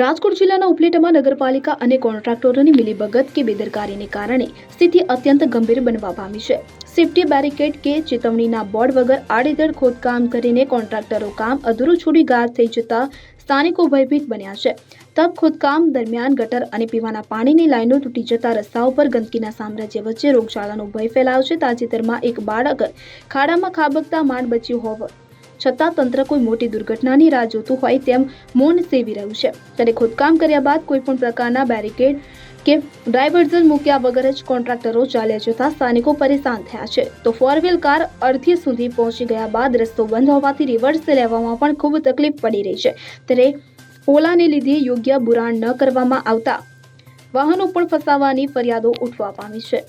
રાજકોટ જિલ્લાના ઉપલેટામાં નગરપાલિકા અને કોન્ટ્રાક્ટરોની મિલીભગત કે બેદરકારીને કારણે સ્થિતિ અત્યંત ગંભીર બનવા પામી છે. સેફટી બેરિકેડ કે ચેતવણીના બોર્ડ વગર આડેધડ ખોદકામ કરીને કોન્ટ્રાક્ટરો કામ અધૂરું છોડી ગાયબ થઈ જતા સ્થાનિકો ભયભીત બન્યા છે. તબ ખોદકામ દરમિયાન ગટર અને પીવાના પાણીની લાઈનો તૂટી જતા રસ્તાઓ પર ગંદકીના સામ્રાજ્ય વચ્ચે રોગચાળાનો ભય ફેલાયો છે. તાજેતરમાં એક બાળક ખાડામાં ખાબકતા માંડ બચ્યું હોવા છતાં તંત્ર કોઈ મોટી દુર્ઘટનાની રાહ જોતું હોય તેમ મૌન સેવી રહ્યું છે. ત્યારે ખોદકામ કર્યા બાદ કોઈ પણ પ્રકારના બેરિકેડ કે ડાયવર્ઝન મૂક્યા વગર જ કોન્ટ્રાક્ટરો ચાલ્યા જતા સ્થાનિકો પરેશાન થયા છે. તો ફોર કાર અડધી સુધી પહોંચી ગયા બાદ રસ્તો બંધ હોવાથી રિવર્સ લેવામાં પણ ખૂબ તકલીફ પડી રહી છે. ત્યારે ઓલાને લીધે યોગ્ય બુરાણ ન કરવામાં આવતા વાહનો પણ ફસાવાની ફરિયાદો ઉઠવા પામી છે.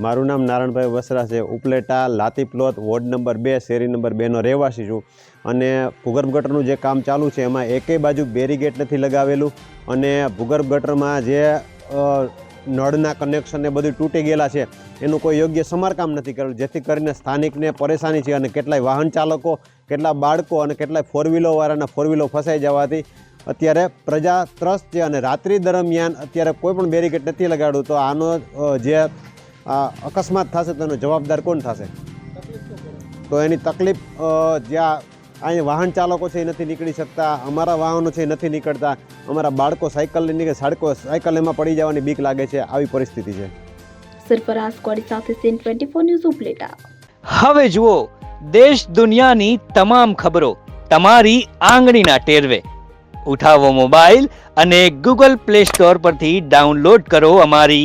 મારું નામ નારણભાઈ વસરા છે. Upleta, Lati plot ward number બે, શેરી નંબર બેનો રહેવાસી છું. અને ભૂગર્ભ ગટરનું જે કામ ચાલુ છે, એમાં એકેય બાજુ બેરીગેટ નથી લગાવેલું. અને ભૂગર્ભ ગટરમાં જે નળના કનેક્શન એ બધું તૂટી ગયેલા છે, એનું કોઈ યોગ્ય સમારકામ નથી કરેલું. જેથી કરીને સ્થાનિકને પરેશાની છે અને કેટલાય વાહન ચાલકો, કેટલા બાળકો અને કેટલાય ફોર વ્હીલોવાળાના ફોર વ્હીલો ફસાઈ જવાથી અત્યારે પ્રજા ત્રસ્ત છે અને રાત્રિ દરમિયાન અત્યારે કોઈ પણ બેરીગેટ નથી લગાડ્યું. તો આનો જે આ અકસ્માત થશે તો એનો જવાબદાર કોણ થશે? તો એની તકલીફ જ્યાં અહીં વાહન ચાલકો છે એ નથી નીકળી શકતા અમારા વાહનો છે એ નથી નીકળતા અમારા બાળકો સાયકલ લઈને નીકળે સાડકો સાયકલ એમાં પડી જવાની બીક લાગે છે આવી પરિસ્થિતિ છે. સરફરાઝ કોડી સાથે CN twenty four news Upleta. હવે જુઓ દેશ દુનિયાની તમામ ખબરો તમારી આંગળીના ટેરવે. ઉઠાવો મોબાઈલ અને ગૂગલ પ્લે સ્ટોર પરથી ડાઉનલોડ કરો અમારી